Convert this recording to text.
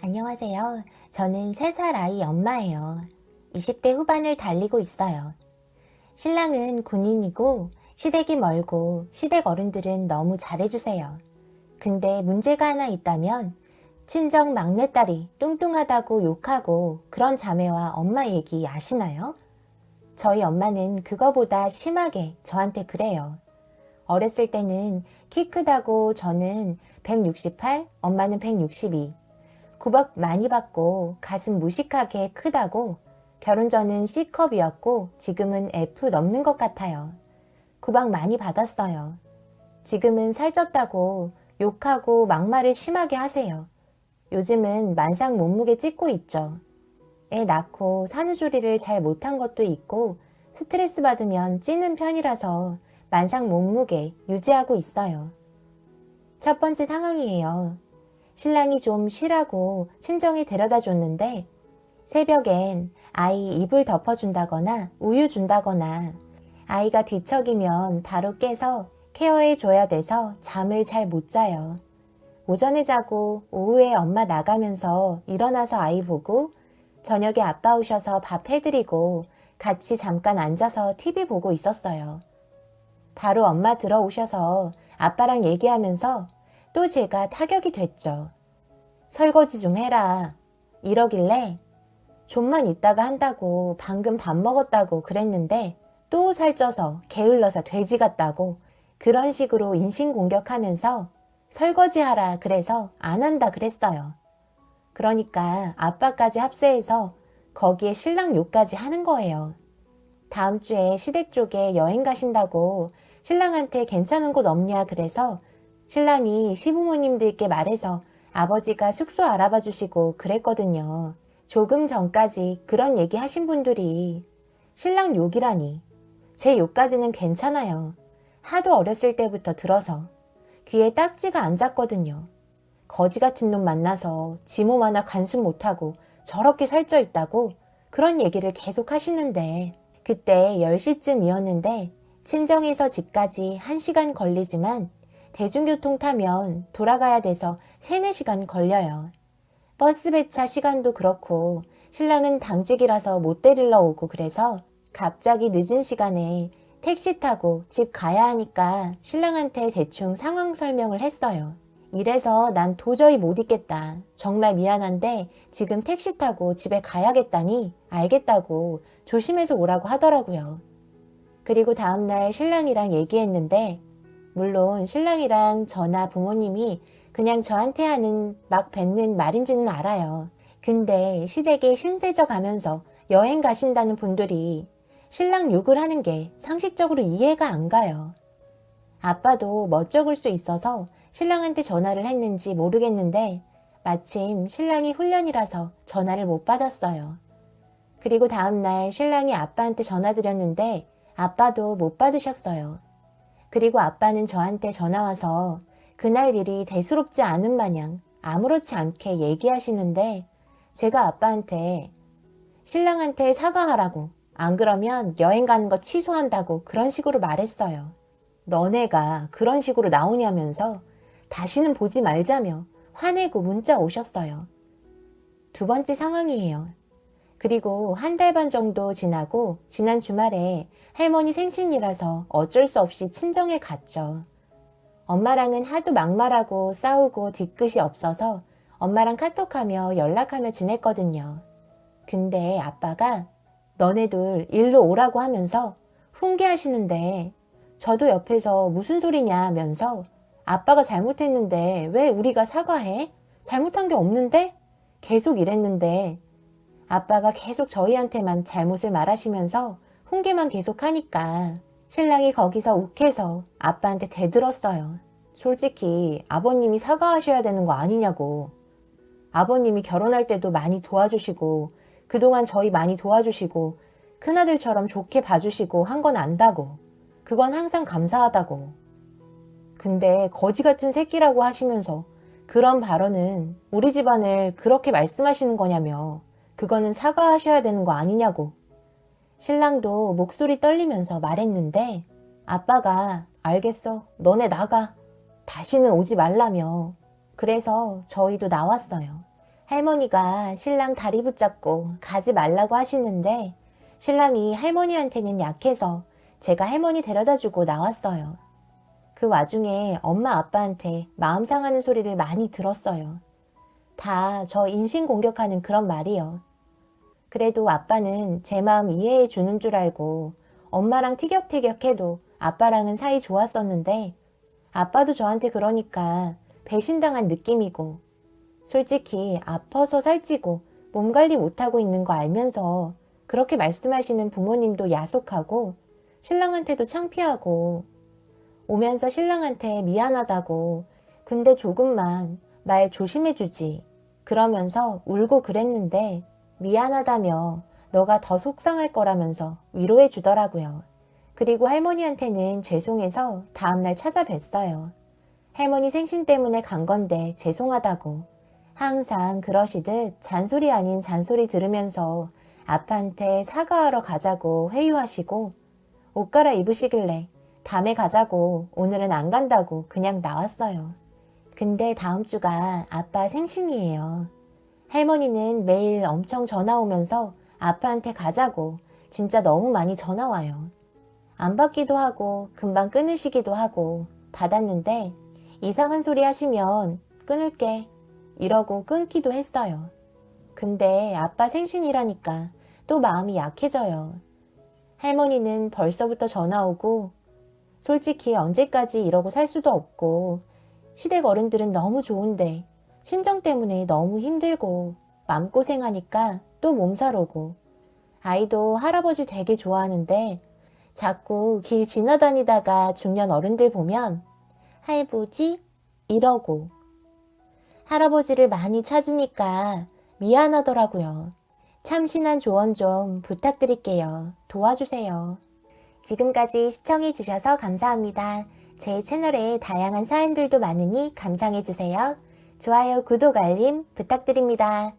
안녕하세요. 저는 3살 아이 엄마예요. 20대 후반을 달리고 있어요. 신랑은 군인이고 시댁이 멀고 시댁 어른들은 너무 잘해주세요. 근데 문제가 하나 있다면 친정 막내딸이 뚱뚱하다고 욕하고 그런 자매와 엄마 얘기 아시나요? 저희 엄마는 그거보다 심하게 저한테 그래요. 어렸을 때는 키 크다고 저는 168, 엄마는 162. 구박 많이 받고 가슴 무식하게 크다고 결혼 전은 C컵이었고 지금은 F 넘는 것 같아요. 구박 많이 받았어요. 지금은 살쪘다고 욕하고 막말을 심하게 하세요. 요즘은 만상 몸무게 찍고 있죠. 애 낳고 산후조리를 잘 못한 것도 있고 스트레스 받으면 찌는 편이라서 만상 몸무게 유지하고 있어요. 첫 번째 상황이에요. 신랑이 좀 쉬라고 친정에 데려다 줬는데 새벽엔 아이 이불 덮어준다거나 우유 준다거나 아이가 뒤척이면 바로 깨서 케어해 줘야 돼서 잠을 잘 못 자요. 오전에 자고 오후에 엄마 나가면서 일어나서 아이 보고 저녁에 아빠 오셔서 밥 해드리고 같이 잠깐 앉아서 TV 보고 있었어요. 바로 엄마 들어오셔서 아빠랑 얘기하면서 또 제가 타격이 됐죠. 설거지 좀 해라. 이러길래 좀만 있다가 한다고 방금 밥 먹었다고 그랬는데 또 살쪄서 게을러서 돼지 같다고 그런 식으로 인신공격하면서 설거지 하라 그래서 안 한다 그랬어요. 그러니까 아빠까지 합세해서 거기에 신랑 욕까지 하는 거예요. 다음 주에 시댁 쪽에 여행 가신다고 신랑한테 괜찮은 곳 없냐 그래서 신랑이 시부모님들께 말해서 아버지가 숙소 알아봐 주시고 그랬거든요. 조금 전까지 그런 얘기 하신 분들이 신랑 욕이라니. 제 욕까지는 괜찮아요. 하도 어렸을 때부터 들어서 귀에 딱지가 안 잡거든요. 거지 같은 놈 만나서 지 몸 하나 간수 못하고 저렇게 살쪄 있다고 그런 얘기를 계속 하시는데 그때 10시쯤이었는데 친정에서 집까지 1시간 걸리지만 대중교통 타면 돌아가야 돼서 3, 4시간 걸려요. 버스 배차 시간도 그렇고 신랑은 당직이라서 못 데리러 오고 그래서 갑자기 늦은 시간에 택시 타고 집 가야 하니까 신랑한테 대충 상황 설명을 했어요. 이래서 난 도저히 못 있겠다. 정말 미안한데 지금 택시 타고 집에 가야겠다니 알겠다고 조심해서 오라고 하더라고요. 그리고 다음날 신랑이랑 얘기했는데 물론 신랑이랑 저나 부모님이 그냥 저한테 하는 막 뱉는 말인지는 알아요. 근데 시댁에 신세져 가면서 여행 가신다는 분들이 신랑 욕을 하는 게 상식적으로 이해가 안 가요. 아빠도 멋쩍을 수 있어서 신랑한테 전화를 했는지 모르겠는데 마침 신랑이 훈련이라서 전화를 못 받았어요. 그리고 다음날 신랑이 아빠한테 전화 드렸는데 아빠도 못 받으셨어요. 그리고 아빠는 저한테 전화와서 그날 일이 대수롭지 않은 마냥 아무렇지 않게 얘기하시는데 제가 아빠한테 신랑한테 사과하라고 안 그러면 여행 가는 거 취소한다고 그런 식으로 말했어요. 너네가 그런 식으로 나오냐면서 다시는 보지 말자며 화내고 문자 오셨어요. 두 번째 상황이에요. 그리고 한 달 반 정도 지나고 지난 주말에 할머니 생신이라서 어쩔 수 없이 친정에 갔죠. 엄마랑은 하도 막말하고 싸우고 뒤끝이 없어서 엄마랑 카톡하며 연락하며 지냈거든요. 근데 아빠가 너네들 일로 오라고 하면서 훈계하시는데 저도 옆에서 무슨 소리냐 하면서 아빠가 잘못했는데 왜 우리가 사과해? 잘못한 게 없는데? 계속 이랬는데 아빠가 계속 저희한테만 잘못을 말하시면서 훈계만 계속 하니까 신랑이 거기서 욱해서 아빠한테 대들었어요. 솔직히 아버님이 사과하셔야 되는 거 아니냐고. 아버님이 결혼할 때도 많이 도와주시고 그동안 저희 많이 도와주시고 큰아들처럼 좋게 봐주시고 한 건 안다고. 그건 항상 감사하다고. 근데 거지 같은 새끼라고 하시면서 그런 발언은 우리 집안을 그렇게 말씀하시는 거냐며 그거는 사과하셔야 되는 거 아니냐고. 신랑도 목소리 떨리면서 말했는데 아빠가 알겠어. 너네 나가. 다시는 오지 말라며. 그래서 저희도 나왔어요. 할머니가 신랑 다리 붙잡고 가지 말라고 하시는데 신랑이 할머니한테는 약해서 제가 할머니 데려다 주고 나왔어요. 그 와중에 엄마 아빠한테 마음 상하는 소리를 많이 들었어요. 다 저 인신 공격하는 그런 말이요. 그래도 아빠는 제 마음 이해해 주는 줄 알고 엄마랑 티격태격해도 아빠랑은 사이 좋았었는데 아빠도 저한테 그러니까 배신당한 느낌이고 솔직히 아파서 살찌고 몸 관리 못하고 있는 거 알면서 그렇게 말씀하시는 부모님도 야속하고 신랑한테도 창피하고 오면서 신랑한테 미안하다고 근데 조금만 말 조심해주지 그러면서 울고 그랬는데 미안하다며 너가 더 속상할 거라면서 위로해 주더라고요. 그리고 할머니한테는 죄송해서 다음날 찾아뵀어요. 할머니 생신 때문에 간 건데 죄송하다고. 항상 그러시듯 잔소리 아닌 잔소리 들으면서 아빠한테 사과하러 가자고 회유하시고 옷 갈아입으시길래 다음에 가자고 오늘은 안 간다고 그냥 나왔어요. 근데 다음 주가 아빠 생신이에요. 할머니는 매일 엄청 전화 오면서 아빠한테 가자고 진짜 너무 많이 전화 와요. 안 받기도 하고 금방 끊으시기도 하고 받았는데 이상한 소리 하시면 끊을게 이러고 끊기도 했어요. 근데 아빠 생신이라니까 또 마음이 약해져요. 할머니는 벌써부터 전화 오고 솔직히 언제까지 이러고 살 수도 없고 시댁 어른들은 너무 좋은데 신정 때문에 너무 힘들고 마음고생하니까 또 몸살 오고 아이도 할아버지 되게 좋아하는데 자꾸 길 지나다니다가 중년 어른들 보면 할부지 이러고 할아버지를 많이 찾으니까 미안하더라고요. 참신한 조언 좀 부탁드릴게요. 도와주세요. 지금까지 시청해주셔서 감사합니다. 제 채널에 다양한 사연들도 많으니 감상해주세요. 좋아요, 구독, 알림 부탁드립니다.